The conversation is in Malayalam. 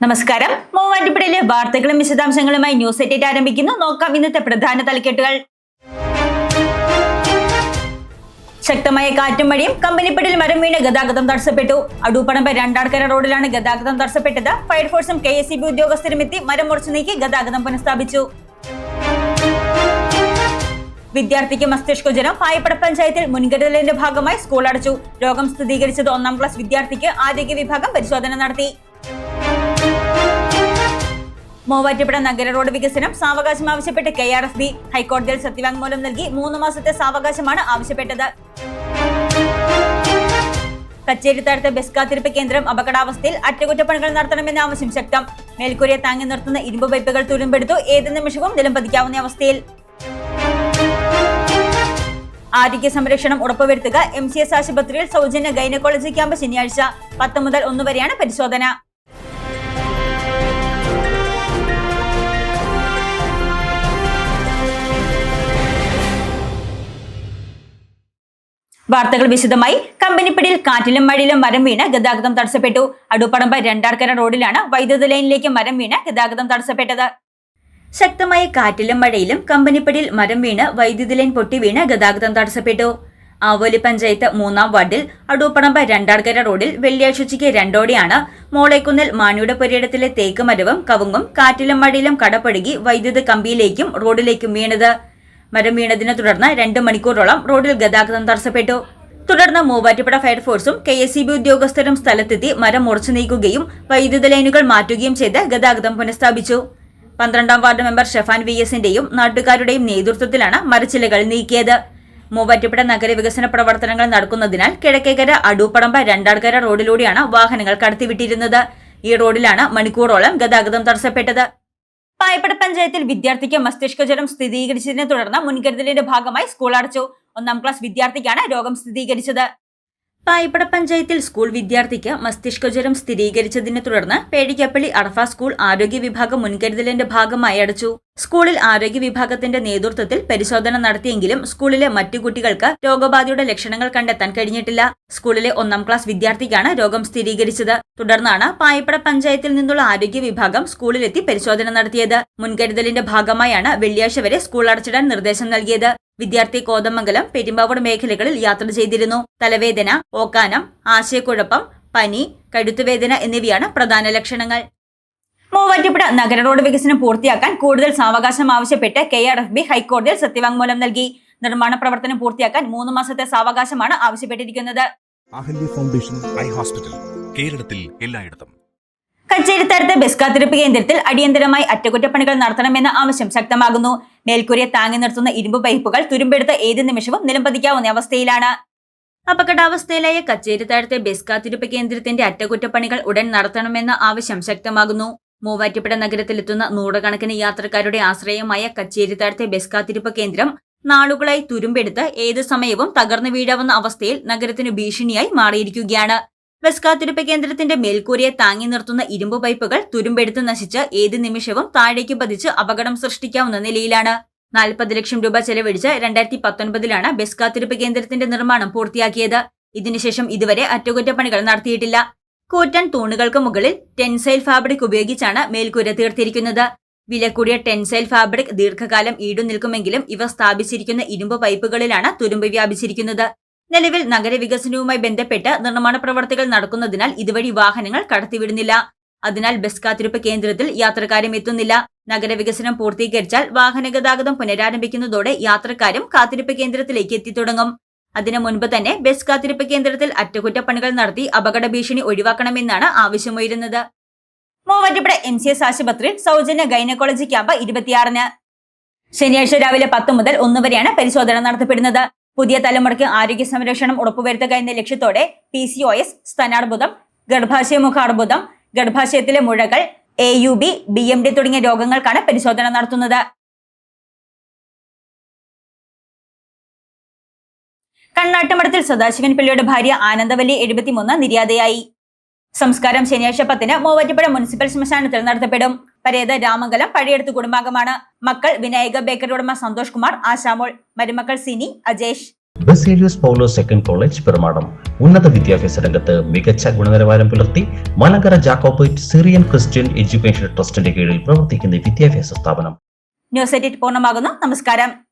നമസ്കാരം. മൂവാറ്റുപുഴയിലെ വാർത്തകളും വിശദാംശങ്ങളുമായി ന്യൂസ് എറ്റേറ്റ് ആരംഭിക്കുന്നു. നോക്കാം ഇന്നത്തെ പ്രധാന തലക്കെട്ടുകൾ. ശക്തമായ കാറ്റും മഴയും കമ്പനിപ്പടിയിൽ മരം വീണ് ഗതാഗതം തടസ്സപ്പെട്ടു. അടൂപ്പണമ്പ രണ്ടാർക്കര റോഡിലാണ് ഗതാഗതം തടസ്സപ്പെട്ടത്. ഫയർഫോഴ്സും കെ എസ് ഉദ്യോഗസ്ഥരും എത്തി മരം മുറിച്ചു നീക്കി ഗതാഗതം പുനഃസ്ഥാപിച്ചു. വിദ്യാർത്ഥിക്ക് മസ്തിഷ്കജ്വരം പായപ്പട പഞ്ചായത്തിൽ മുൻകരുതലിന്റെ ഭാഗമായി സ്കൂൾ അടച്ചു. രോഗം സ്ഥിരീകരിച്ചത് ഒന്നാം ക്ലാസ് വിദ്യാർത്ഥിക്ക് ആരോഗ്യ വിഭാഗം പരിശോധന നടത്തി. മൂവാറ്റുപുഴ നഗര റോഡ് വികസനം സാവകാശം ആവശ്യപ്പെട്ട് കെ ആർ എഫ് ബി ഹൈക്കോടതിയിൽ സത്യവാങ്മൂലം നൽകി മൂന്ന് മാസത്തെ സാവകാശമാണ് ആവശ്യപ്പെട്ടത്. കച്ചേരിത്താഴത്തെ ബസ് കാത്തിരിപ്പ് കേന്ദ്രം അപകടാവസ്ഥയിൽ അറ്റകുറ്റപ്പണികൾ നടത്തണമെന്ന ആവശ്യം ശക്തം. മേൽക്കൂരയെ താങ്ങി നിർത്തുന്ന ഇരുമ്പ് പൈപ്പുകൾ തുരുമ്പെടുത്തു ഏത് നിമിഷവും നിലംപതിക്കാവുന്ന അവസ്ഥയിൽ. ആരോഗ്യ സംരക്ഷണം ഉറപ്പുവരുത്തുക എം സി എസ് ആശുപത്രിയിൽ സൗജന്യ ഗൈനക്കോളജി ക്യാമ്പ് ശനിയാഴ്ച. പത്ത് മുതൽ ഒന്ന് വരെയാണ് പരിശോധന. വാർത്തകൾ വിശദമായി. കമ്പനിപ്പടിയിൽ കാറ്റിലും മഴയിലും മരം വീണ് ഗതാഗതം തടസ്സപ്പെട്ടു. അടുപ്പടമ്പ രണ്ടാർക്കര റോഡിലാണ് വൈദ്യുത ലൈനിലേക്ക് മരം വീണ് ഗതാഗതം തടസ്സപ്പെട്ടത്. ശക്തമായ കാറ്റിലും മഴയിലും കമ്പനിപ്പടിയിൽ മരം വീണ് വൈദ്യുതി ലൈൻ പൊട്ടി വീണ് ഗതാഗതം തടസ്സപ്പെട്ടു. ആവോലി പഞ്ചായത്ത് മൂന്നാം വാർഡിൽ അടൂപ്പടമ്പ രണ്ടാർക്കര റോഡിൽ വെള്ളിയാഴ്ച ഉച്ചയ്ക്ക് രണ്ടോടെയാണ്. മോളേക്കുന്നിൽ മാണിയുടെ പുരയിടത്തിലെ തേക്ക് മരവും കവുങ്ങും കാറ്റിലും മഴയിലും കടപുഴകി വൈദ്യുത കമ്പിയിലേക്കും റോഡിലേക്കും വീണത്. മരം വീണതിനെ തുടർന്ന് രണ്ട് മണിക്കൂറോളം റോഡിൽ ഗതാഗതം തടസ്സപ്പെട്ടു. തുടർന്ന് മൂവാറ്റുപുഴ ഫയർഫോഴ്സും കെ എസ് സി ബി ഉദ്യോഗസ്ഥരും സ്ഥലത്തെത്തി മരം മുറിച്ചു നീക്കുകയും വൈദ്യുത ലൈനുകൾ മാറ്റുകയും ചെയ്ത് ഗതാഗതം പുനഃസ്ഥാപിച്ചു. പന്ത്രണ്ടാം വാർഡ് മെമ്പർ ഷെഫാൻ വി എസിന്റെയും നാട്ടുകാരുടെയും നേതൃത്വത്തിലാണ് മരച്ചിലകൾ നീക്കിയത്. മൂവാറ്റുപുഴ നഗരവികസന പ്രവർത്തനങ്ങൾ നടക്കുന്നതിനാൽ കിഴക്കേക്കര അടൂപ്പടമ്പ രണ്ടാൾക്കര റോഡിലൂടെയാണ് വാഹനങ്ങൾ കടത്തിവിട്ടിരുന്നത്. ഈ റോഡിലാണ് മണിക്കൂറോളം ഗതാഗതം തടസ്സപ്പെട്ടത്. പായപ്പട പഞ്ചായത്തിൽ വിദ്യാർത്ഥിക്ക് മസ്തിഷ്കജ്വരം സ്ഥിരീകരിച്ചതിനെ തുടർന്ന് മുൻകരുതലിന്റെ ഭാഗമായി സ്കൂൾ അടച്ചു. ഒന്നാം ക്ലാസ് വിദ്യാർത്ഥിക്കാണ് രോഗം സ്ഥിരീകരിച്ചത്. പായപ്പട പഞ്ചായത്തിൽ സ്കൂൾ വിദ്യാർത്ഥിക്ക് മസ്തിഷ്കജ്വരം സ്ഥിരീകരിച്ചതിനെ തുടർന്ന് പേടിക്കപ്പള്ളി അടഫ സ്കൂൾ ആരോഗ്യ വിഭാഗം മുൻകരുതലിന്റെ ഭാഗമായി അടച്ചു. സ്കൂളിൽ ആരോഗ്യ വിഭാഗത്തിന്റെ നേതൃത്വത്തിൽ പരിശോധന നടത്തിയെങ്കിലും സ്കൂളിലെ മറ്റു കുട്ടികൾക്ക് രോഗബാധയുടെ ലക്ഷണങ്ങൾ കണ്ടെത്താൻ കഴിഞ്ഞിട്ടില്ല. സ്കൂളിലെ ഒന്നാം ക്ലാസ് വിദ്യാർത്ഥിക്കാണ് രോഗം സ്ഥിരീകരിച്ചത്. തുടർന്നാണ് പായപ്പട പഞ്ചായത്തിൽ നിന്നുള്ള ആരോഗ്യ വിഭാഗം സ്കൂളിലെത്തി പരിശോധന നടത്തിയത്. മുൻകരുതലിന്റെ ഭാഗമായാണ് വെള്ളിയാഴ്ച വരെ സ്കൂൾ അടച്ചിടാൻ നിർദ്ദേശം നൽകിയത്. വിദ്യാർത്ഥി കോതമംഗലം പെരുമ്പാവൂർ മേഖലകളിൽ യാത്ര ചെയ്തിരുന്നു. തലവേദന ഓക്കാനം ആശയക്കുഴപ്പം പനി കഴുത്തുവേദന എന്നിവയാണ് പ്രധാന ലക്ഷണങ്ങൾ. മൂവാറ്റുപുഴ നഗര റോഡ് വികസനം പൂർത്തിയാക്കാൻ കൂടുതൽ സാവകാശം ആവശ്യപ്പെട്ട് കെ ആർ എഫ് ബി ഹൈക്കോടതിയിൽ സത്യവാങ്മൂലം നൽകി. നിർമ്മാണ പ്രവർത്തനം പൂർത്തിയാക്കാൻ മൂന്ന് മാസത്തെ സാവകാശമാണ് ആവശ്യപ്പെട്ടിരിക്കുന്നത്. Ahalya foundation eye hospital. കേരളത്തിൽ എല്ലായിടത്തും കച്ചേരിത്താരത്തെ ബസ് കാത്തിരിപ്പ് കേന്ദ്രത്തിൽ അടിയന്തരമായി അറ്റകുറ്റപ്പണികൾ നടത്തണമെന്ന ആവശ്യം ശക്തമാകുന്നു. മേൽക്കൂരയെ താങ്ങി നിർത്തുന്ന ഇരുമ്പ് പൈപ്പുകൾ തുരുമ്പെടുത്ത ഏത് നിമിഷവും നിലംപതിക്കാവുന്ന അവസ്ഥയിലാണ്. അപകടാവസ്ഥയിലായ കച്ചേരിത്താഴത്തെ ബസ് കാത്തിരിപ്പ് കേന്ദ്രത്തിന്റെ അറ്റകുറ്റപ്പണികൾ ഉടൻ നടത്തണമെന്ന ആവശ്യം ശക്തമാകുന്നു. മൂവാറ്റുപുഴ നഗരത്തിലെത്തുന്ന നൂറുകണക്കിന് യാത്രക്കാരുടെ ആശ്രയമായ കച്ചേരിത്താഴത്തെ ബസ് കാത്തിരിപ്പ് കേന്ദ്രം നാളുകളായി തുരുമ്പെടുത്ത് ഏതു സമയവും തകർന്നു വീഴാവുന്ന അവസ്ഥയിൽ നഗരത്തിനു ഭീഷണിയായി മാറിയിരിക്കുകയാണ്. ബസ് കാത്തിരിപ്പ് കേന്ദ്രത്തിന്റെ മേൽക്കൂരയെ താങ്ങി നിർത്തുന്ന ഇരുമ്പ് പൈപ്പുകൾ തുരുമ്പെടുത്ത് നശിച്ച് ഏത് നിമിഷവും താഴേക്ക് പതിച്ച് അപകടം സൃഷ്ടിക്കാവുന്ന നിലയിലാണ്. നാൽപ്പത് ലക്ഷം രൂപ ചെലവഴിച്ച് രണ്ടായിരത്തി പത്തൊൻപതിലാണ് ബസ് കാത്തിരിപ്പ് കേന്ദ്രത്തിന്റെ നിർമ്മാണം പൂർത്തിയാക്കിയത്. ഇതിനുശേഷം ഇതുവരെ അറ്റകുറ്റപ്പണികൾ നടത്തിയിട്ടില്ല. കൂറ്റൻ തൂണുകൾക്ക് മുകളിൽ ടെൻസൈൽ ഫാബ്രിക് ഉപയോഗിച്ചാണ് മേൽക്കൂര തീർത്തിരിക്കുന്നത്. വില കൂടിയ ടെൻസൈൽ ഫാബ്രിക് ദീർഘകാലം ഈടു നിൽക്കുമെങ്കിലും ഇവ സ്ഥാപിച്ചിരിക്കുന്ന ഇരുമ്പ് പൈപ്പുകളിലാണ് തുരുമ്പ് വ്യാപിച്ചിരിക്കുന്നത്. നിലവിൽ നഗരവികസനവുമായി ബന്ധപ്പെട്ട് നിർമ്മാണ പ്രവർത്തികൾ നടക്കുന്നതിനാൽ ഇതുവഴി വാഹനങ്ങൾ കടത്തിവിടുന്നില്ല. അതിനാൽ ബസ് കാത്തിരിപ്പ് കേന്ദ്രത്തിൽ യാത്രക്കാരും എത്തുന്നില്ല. നഗരവികസനം പൂർത്തീകരിച്ചാൽ വാഹനഗതാഗതം പുനരാരംഭിക്കുന്നതോടെ യാത്രക്കാരും കാത്തിരിപ്പ് കേന്ദ്രത്തിലേക്ക് എത്തിത്തുടങ്ങും. അതിനു മുൻപ് തന്നെ ബസ് കാത്തിരിപ്പ് കേന്ദ്രത്തിൽ അറ്റകുറ്റപ്പണികൾ നടത്തി അപകട ഭീഷണി ഒഴിവാക്കണമെന്നാണ് ആവശ്യമുയരുന്നത്. മൂവാറ്റുപുഴ എം സി എസ് ആശുപത്രിയിൽ സൗജന്യ ഗൈനക്കോളജി ക്യാമ്പ് ഇരുപത്തിയാറിന്. ശനിയാഴ്ച രാവിലെ പത്ത് മുതൽ ഒന്ന് വരെയാണ് പരിശോധന നടത്തപ്പെടുന്നത്. പുതിയ തലമുറയ്ക്ക് ആരോഗ്യ സംരക്ഷണം ഉറപ്പുവരുത്തുക എന്ന ലക്ഷ്യത്തോടെ പി സി ഒ എസ് സ്തനാർബുദം ഗർഭാശയമുഖാർബുദം ഗർഭാശയത്തിലെ മുഴകൾ A U B B M D തുടങ്ങിയ രോഗങ്ങൾക്കാണ് പരിശോധന നടത്തുന്നത്. കണ്ണാട്ടുമഠത്തിൽ സദാശിവൻ പിള്ളയുടെ ഭാര്യ ആനന്ദവല്ലി എഴുപത്തിമൂന്ന് നിര്യാതയായി. സംസ്കാരം ശനിയാഴ്ച പത്തിന് മൂവാറ്റുപുഴ മുനിസിപ്പൽ ശ്മശാനത്തിൽ നടത്തപ്പെടും. പരേത് രാമംഗലം പഴയടുത്ത് കുടുംബാംഗമാണ്. മക്കൾ വിനായക ബേക്കറി ഉടമ സന്തോഷ് കുമാർ ആശാമോൾ മരുമക്കൾ Sini Ajesh. Baselius Paulo second college Perumadam. ഉന്നത വിദ്യാഭ്യാസ രംഗത്ത് മികച്ച ഗുണനിലവാരം പുലർത്തി Malankara Jacobite Syrian Christian education ട്രസ്റ്റിന്റെ കീഴിൽ പ്രവർത്തിക്കുന്ന വിദ്യാഭ്യാസ സ്ഥാപനം. ന്യൂസ് എഡിറ്റ് പൂർണമാകുന്നു. നമസ്കാരം.